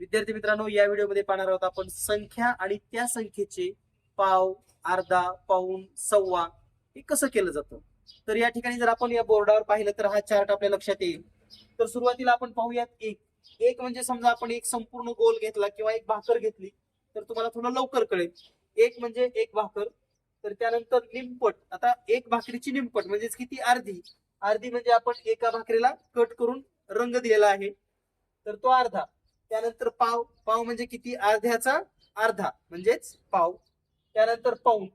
विद्यार्थी मित्रांनो या व्हिडिओमध्ये पाहणार आहोत आपण संख्या आणि त्या संख्येचे पाव अर्धा पाऊन सव्वा हे कसं केलं जातं? तर या ठिकाणी जर आपण या बोर्डावर पाहिलं तर हा चार्ट आपल्या लक्षात येईल. तर सुरुवातीला आपण पाहूयात एक. एक म्हणजे समजा आपण एक संपूर्ण गोल घेतला किंवा एक भाकर घेतली तर तुम्हाला थोडं लवकर कळेल. एक म्हणजे एक भाकर तर त्यानंतर निमपट. आता एक भाकरीची निमपट म्हणजेच किती? अर्धी. अर्धी म्हणजे आपण एका भाकरीला कट करून रंग दिलेला आहे. तर तो अर्धा. त्यानंतर पाव पाव म्हणजे किती? अर्ध्याचा अर्धा म्हणजेच पाव. त्यानंतर पाऊन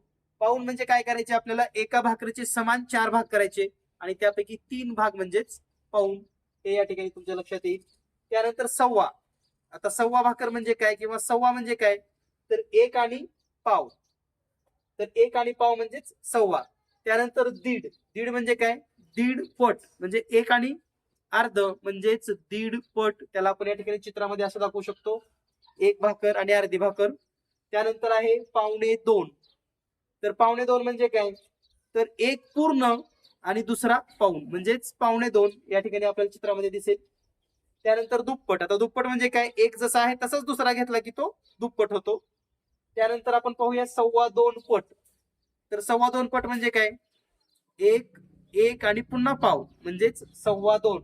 पाऊन म्हणजे काय करायचे आपल्याला? एका भाकरीचे समान चार भाग करायचे आणि त्यापैकी तीन भाग म्हणजेच पाऊन हे या ठिकाणी तुमच्या लक्षात येईल. त्यानंतर सव्वा. आता सव्वा भाकर म्हणजे काय किंवा सव्वा म्हणजे काय? तर एक आणि पाव. तर एक आणि पाव म्हणजेच सव्वा. त्यानंतर दीड. दीड म्हणजे काय? दीड पट. म्हणजे एक आणि अर्ध म्हणजेच दीड पट त्याला आपण या ठिकाणी चित्रामध्ये असं दाखवू शकतो. एक भाकर आणि अर्धी भाकर. त्यानंतर आहे पावणे दोन. तर पावणे दोन म्हणजे काय? तर एक पूर्ण आणि दुसरा पाऊण. म्हणजेच पावणे दोन या ठिकाणी आपल्याला चित्रामध्ये दिसेल. त्यानंतर दुप्पट. आता दुप्पट म्हणजे काय? एक जसा आहे तसाच दुसरा घेतला की तो दुप्पट होतो. त्यानंतर आपण पाहूया सव्वा दोन पट. तर सव्वा दोन पट म्हणजे काय? एक एक आणि पुन्हा पाव म्हणजेच सव्वा दोन.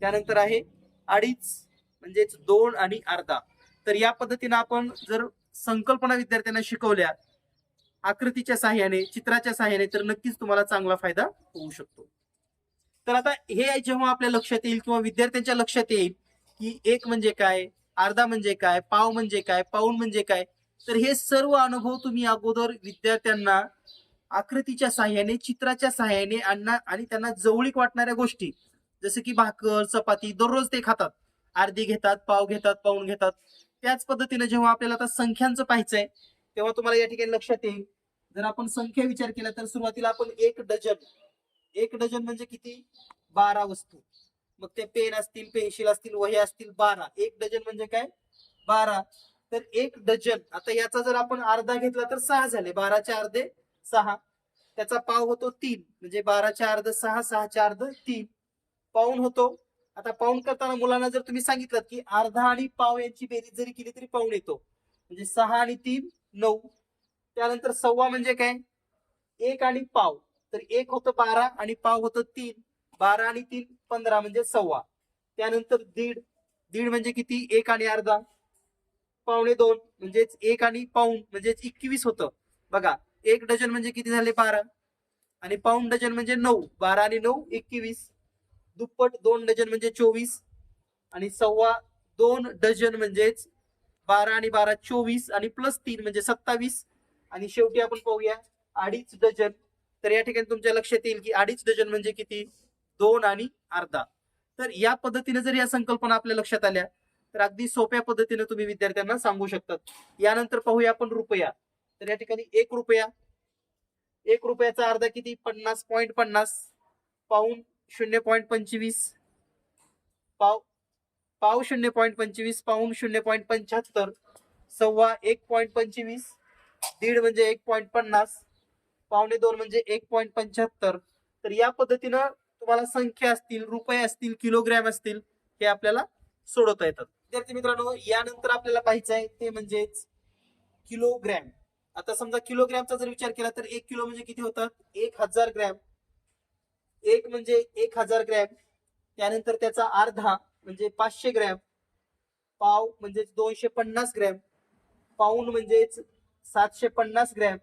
त्यानंतर आहे अडीच म्हणजेच दोन आणि अर्धा. तर या पद्धतीने आपण जर संकल्पना विद्यार्थ्यांना शिकवल्या आकृतीच्या साह्याने चित्राच्या साह्याने तर नक्कीच तुम्हाला चांगला फायदा होऊ शकतो. तर आता हे जेव्हा आपल्या लक्षात येईल किंवा विद्यार्थ्यांच्या लक्षात येईल की एक म्हणजे काय अर्धा म्हणजे काय पाव म्हणजे काय पाऊण म्हणजे काय तर हे सर्व अनुभव तुम्ही अगोदर विद्यार्थ्यांना आकृतीच्या साह्याने चित्राच्या साह्याने आणा आणि त्यांना जवळीक वाटणाऱ्या गोष्टी जसं की भाकर चपाती दररोज ते खातात. अर्धी घेतात पाव घेतात पाऊण घेतात. त्याच पद्धतीने जेव्हा आपल्याला आता संख्यांचं पाहायचंय तेव्हा तुम्हाला या ठिकाणी लक्षात येईल. जर आपण संख्या विचार केला तर सुरुवातीला आपण एक डझन एक डझन म्हणजे किती? बारा वस्तू. मग ते पेन असतील पेन्सिल असतील वहे असतील बारा. एक डझन म्हणजे काय? बारा. तर एक डझन आता याचा जर आपण अर्धा घेतला तर सहा झाले. बाराचे अर्धे सहा. त्याचा पाव होतो तीन. म्हणजे बाराच्या अर्ध सहा सहाच्या अर्ध तीन. पाऊन होतो. आता पाऊन करताना मुलांना जर तुम्ही सांगितलं की अर्धा आणि पाव यांची बेरीज जरी केली तरी पाऊन येतो. म्हणजे सहा आणि तीन नऊ. त्यानंतर सव्वा म्हणजे काय? एक आणि पाव. तर एक होतं बारा आणि पाव होतं तीन. बारा आणि तीन पंधरा म्हणजे सव्वा. त्यानंतर दीड. दीड म्हणजे किती? एक आणि अर्धा. पावणे दोन म्हणजेच एक आणि पाऊन म्हणजेच एकवीस होतं. बघा एक डझन म्हणजे किती झाले बारा? आणि पाऊन डझन म्हणजे नऊ. बारा आणि नऊ एकवीस. दुप्पट दोन डझन म्हणजे चोवीस आणि सव्वा दोन डझन म्हणजेच बारा आणि बारा चोवीस आणि प्लस तीन म्हणजे सत्तावीस. आणि शेवटी आपण पाहूया अडीच डझन. तर या ठिकाणी तुमच्या लक्षात येईल की अडीच डझन म्हणजे किती? दोन आणि अर्धा. तर या पद्धतीने जर या संकल्पना आपल्या लक्षात आल्या तर अगदी सोप्या पद्धतीने तुम्ही विद्यार्थ्यांना सांगू शकतात. यानंतर पाहूया आपण रुपया. तर या ठिकाणी एक रुपया. एक रुपयाचा अर्धा किती? पन्नास पॉईंट पन्नास. पाऊन शून्य पॉईंट पंचवीस. पाव पाव शून्य पॉईंट पंचवीस पाऊन शून्य पॉईंट पंच्याहत्तर सव्वा एक पॉईंट पंचवीस दीड म्हणजे एक पॉईंट पन्नास पावणे दोन म्हणजे एक पॉईंट पंच्याहत्तर. तर या पद्धतीनं तुम्हाला संख्या असतील रुपये असतील किलोग्रॅम असतील हे आपल्याला सोडवता येतात. विद्यार्थी मित्रांनो यानंतर आपल्याला पाहायचं आहे ते म्हणजेच किलोग्रॅम. आता समजा किलोग्रॅमचा जर विचार केला तर एक किलो म्हणजे किती होतात एक हजार ग्रॅम. एक म्हणजे एक हजार ग्रॅम त्यानंतर त्याचा अर्धा म्हणजे पाचशे ग्रॅम पाव म्हणजे दोनशे पन्नास ग्रॅम पाऊन म्हणजेच सातशे पन्नास ग्रॅम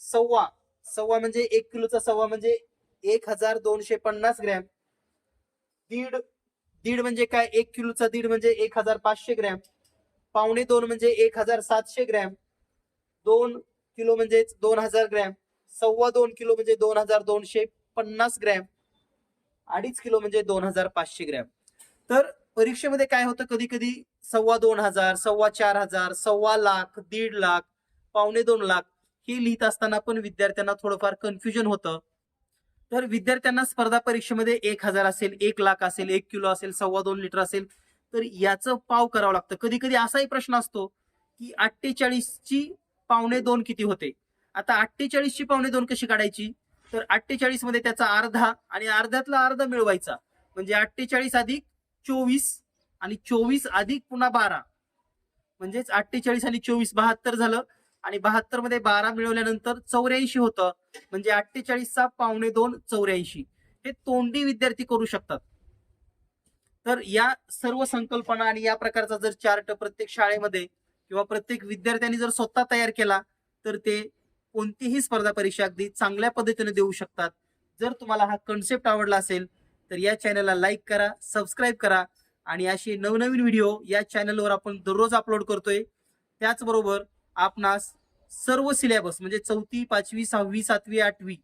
सव्वा सव्वा म्हणजे एक किलोचा सव्वा म्हणजे एक हजार दोनशे पन्नास ग्रॅम दीड दीड म्हणजे काय? एक किलोचा दीड म्हणजे एक हजार पाचशे ग्रॅम पावणे दोन म्हणजे एक हजार सातशे ग्रॅम दोन किलो म्हणजेच दोन हजार ग्रॅम सव्वा दोन किलो म्हणजे दोन हजार दोनशे पन्नास ग्रॅम अडीच किलो म्हणजे दोन हजार पाचशे ग्रॅम. तर परीक्षेमध्ये काय होतं? कधी कधी सव्वा दोन हजार सव्वा चार हजार सव्वा लाख दीड लाख पावणे दोन लाख हे लिहित असताना पण विद्यार्थ्यांना थोडंफार कन्फ्युजन होतं. तर विद्यार्थ्यांना स्पर्धा परीक्षेमध्ये एक हजार असेल एक लाख असेल एक किलो असेल सव्वा दोन लिटर असेल तर याचं पाव करावं लागतं. कधी कधी असाही प्रश्न असतो की अठ्ठेचाळीसची पावणे दोन किती होते? आता अठ्ठेचाळीसची पावणे दोन कशी काढायची? तर अठ्ठेचाळीसमध्ये त्याचा अर्धा आणि अर्ध्यातला अर्धा मिळवायचा. म्हणजे अठ्ठेचाळीस अधिक चोवीस आणि चोवीस अधिक पुन्हा बारा. म्हणजेच अठ्ठेचाळीस आणि चोवीस बहात्तर झालं. आणि बहात्तरमध्ये बारा मिळवल्यानंतर चौऱ्याऐंशी होतं. म्हणजे अठ्ठेचाळीसचा पावणे दोन चौऱ्याऐंशी. हे तोंडी विद्यार्थी करू शकतात. तर या सर्व संकल्पना आणि या प्रकारचा जर चार्ट प्रत्येक शाळेमध्ये किंवा प्रत्येक विद्यार्थ्यांनी जर स्वतः तयार केला तर ते कोणतीही स्पर्धा परीक्षा अगदी चांगल्या पद्धतीने देऊ शकतात. जर तुम्हाला हा कन्सेप्ट आवडला असेल तर या चॅनलला लाईक करा सबस्क्राईब करा आणि असे नवनवीन व्हिडिओ या चॅनलवर आपण दररोज अपलोड करतोय. त्याचबरोबर आपणास सर्व सिलेबस म्हणजे चौथी पाचवी सहावी सातवी आठवी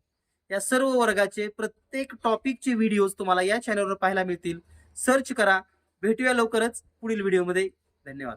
या सर्व वर्गाचे प्रत्येक टॉपिकचे व्हिडिओज तुम्हाला या चॅनलवर पाहायला मिळतील. सर्च करा. भेटूया लवकरच पुढील व्हिडिओमध्ये धन्यवाद.